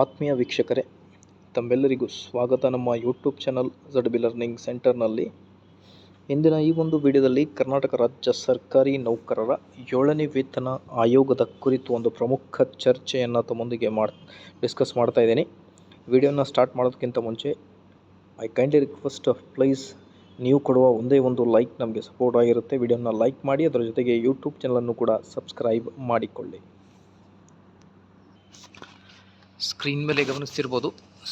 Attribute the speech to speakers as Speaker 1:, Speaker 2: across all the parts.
Speaker 1: ಆತ್ಮೀಯ ವೀಕ್ಷಕರೇ, ತಮ್ಮೆಲ್ಲರಿಗೂ ಸ್ವಾಗತ. ನಮ್ಮ YouTube channel Z B learning ಸೆಂಟರ್ನಲ್ಲಿ ಇಂದಿನ ಈ ಒಂದು ವಿಡಿಯೋದಲ್ಲಿ ಕರ್ನಾಟಕ ರಾಜ್ಯ ಸರ್ಕಾರಿ ನೌಕರರ ಏಳನೇ ವೇತನ ಆಯೋಗದ ಕುರಿತು ಒಂದು ಪ್ರಮುಖ ಚರ್ಚೆಯನ್ನು ತಮ್ಮೊಂದಿಗೆ ಮಾಡಿ ಡಿಸ್ಕಸ್ ಮಾಡ್ತಾ ಇದ್ದೀನಿ. ವಿಡಿಯೋನ ಸ್ಟಾರ್ಟ್ ಮಾಡೋದಕ್ಕಿಂತ ಮುಂಚೆ ಐ ಕೈಂಡ್ಲಿ ರಿಕ್ವೆಸ್ಟ್ ಪ್ಲೀಸ್ ನೀವು ಕೊಡುವ ಒಂದೇ ಒಂದು ಲೈಕ್ ನಮಗೆ ಸಪೋರ್ಟ್ ಆಗಿರುತ್ತೆ. ವಿಡಿಯೋನ ಲೈಕ್ ಮಾಡಿ, ಅದರ ಜೊತೆಗೆ ಯೂಟ್ಯೂಬ್ ಚಾನಲನ್ನು ಕೂಡ ಸಬ್ಸ್ಕ್ರೈಬ್ ಮಾಡಿಕೊಳ್ಳಿ. ಸ್ಕ್ರೀನ್ ಮೇಲೆ ಗಮನಿಸ್ತಿರ್ಬೋದು.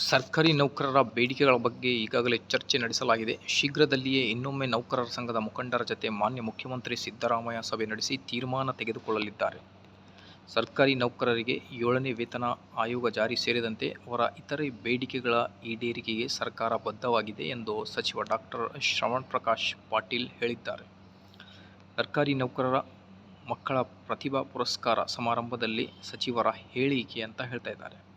Speaker 1: ಸರ್ಕಾರಿ ನೌಕರರ ಬೇಡಿಕೆಗಳ ಬಗ್ಗೆ ಈಗಾಗಲೇ ಚರ್ಚೆ ನಡೆಸಲಾಗಿದೆ. ಶೀಘ್ರದಲ್ಲಿಯೇ ಇನ್ನೊಮ್ಮೆ ನೌಕರರ ಸಂಘದ ಮುಖಂಡರ ಜತೆ ಮಾನ್ಯ ಮುಖ್ಯಮಂತ್ರಿ ಸಿದ್ದರಾಮಯ್ಯ ಸಭೆ ನಡೆಸಿ ತೀರ್ಮಾನ ತೆಗೆದುಕೊಳ್ಳಲಿದ್ದಾರೆ. ಸರ್ಕಾರಿ ನೌಕರರಿಗೆ ಏಳನೇ ವೇತನ ಆಯೋಗ ಜಾರಿ ಸೇರಿದಂತೆ ಅವರ ಇತರೆ ಬೇಡಿಕೆಗಳ ಈಡೇರಿಕೆಗೆ ಸರ್ಕಾರ ಬದ್ಧವಾಗಿದೆ ಎಂದು ಸಚಿವ ಡಾಕ್ಟರ್ ಶ್ರವಣ್ ಪ್ರಕಾಶ್ ಪಾಟೀಲ್ ಹೇಳಿದ್ದಾರೆ. ಸರ್ಕಾರಿ ನೌಕರರ ಮಕ್ಕಳ ಪ್ರತಿಭಾ ಪುರಸ್ಕಾರ ಸಮಾರಂಭದಲ್ಲಿ ಸಚಿವರ ಹೇಳಿಕೆ ಅಂತ ಹೇಳ್ತಾ ಇದ್ದಾರೆ.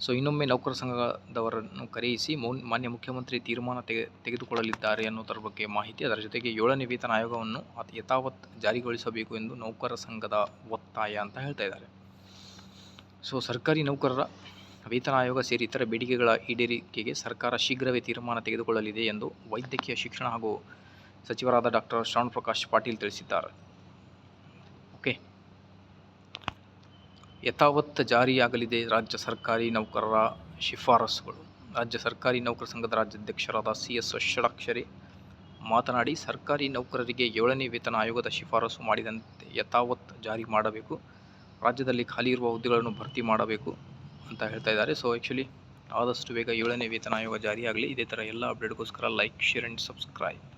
Speaker 1: ಸೊ ಇನ್ನೊಮ್ಮೆ ನೌಕರ ಸಂಘದವರನ್ನು ಕರೆಯಿಸಿ ಮೌನ್, ಮಾನ್ಯ ಮುಖ್ಯಮಂತ್ರಿ ತೀರ್ಮಾನ ತೆಗೆ, ತೆಗೆದುಕೊಳ್ಳಲಿದ್ದಾರೆ ಅನ್ನೋದರ ಬಗ್ಗೆ ಮಾಹಿತಿ, ಅದರ ಜೊತೆಗೆ ಏಳನೇ ವೇತನ ಆಯೋಗವನ್ನು ಯಥಾವತ್ ಜಾರಿಗೊಳಿಸಬೇಕು ಎಂದು ನೌಕರ ಸಂಘದ ಒತ್ತಾಯ ಅಂತ ಹೇಳ್ತಾ ಇದ್ದಾರೆ. ಸೊ ಸರ್ಕಾರಿ ನೌಕರರ ವೇತನ ಆಯೋಗ ಸೇರಿ ಇತರ ಬೇಡಿಕೆಗಳ ಈಡೇರಿಕೆಗೆ ಸರ್ಕಾರ ಶೀಘ್ರವೇ ತೀರ್ಮಾನ ತೆಗೆದುಕೊಳ್ಳಲಿದೆ ಎಂದು ವೈದ್ಯಕೀಯ ಶಿಕ್ಷಣ ಹಾಗೂ ಸಚಿವರಾದ ಡಾಕ್ಟರ್ ಶ್ರವಣ್ ಪ್ರಕಾಶ್ ಪಾಟೀಲ್ ತಿಳಿಸಿದ್ದಾರೆ. ಯಥಾವತ್ ಜಾರಿಯಾಗಲಿದೆ ರಾಜ್ಯ ಸರ್ಕಾರಿ ನೌಕರರ ಶಿಫಾರಸುಗಳು. ರಾಜ್ಯ ಸರ್ಕಾರಿ ನೌಕರ ಸಂಘದ ರಾಜ್ಯಾಧ್ಯಕ್ಷರಾದ ಸಿ ಎಸ್ ಮಾತನಾಡಿ, ಸರ್ಕಾರಿ ನೌಕರರಿಗೆ ಏಳನೇ ವೇತನ ಆಯೋಗದ ಶಿಫಾರಸು ಮಾಡಿದಂತೆ ಯಥಾವತ್ ಜಾರಿ ಮಾಡಬೇಕು. ರಾಜ್ಯದಲ್ಲಿ ಖಾಲಿ ಇರುವ ಹುದ್ದೆಗಳನ್ನು ಭರ್ತಿ ಮಾಡಬೇಕು ಅಂತ ಹೇಳ್ತಾ ಇದ್ದಾರೆ. ಸೊ ಆ್ಯಕ್ಚುಲಿ ಆದಷ್ಟು ಬೇಗ ಏಳನೇ ವೇತನ ಆಯೋಗ ಜಾರಿಯಾಗಲಿ. ಇದೇ ಥರ ಎಲ್ಲ ಅಪ್ಡೇಟ್ಗೋಸ್ಕರ ಲೈಕ್ ಶೇರ್ ಆ್ಯಂಡ್ ಸಬ್ಸ್ಕ್ರೈಬ್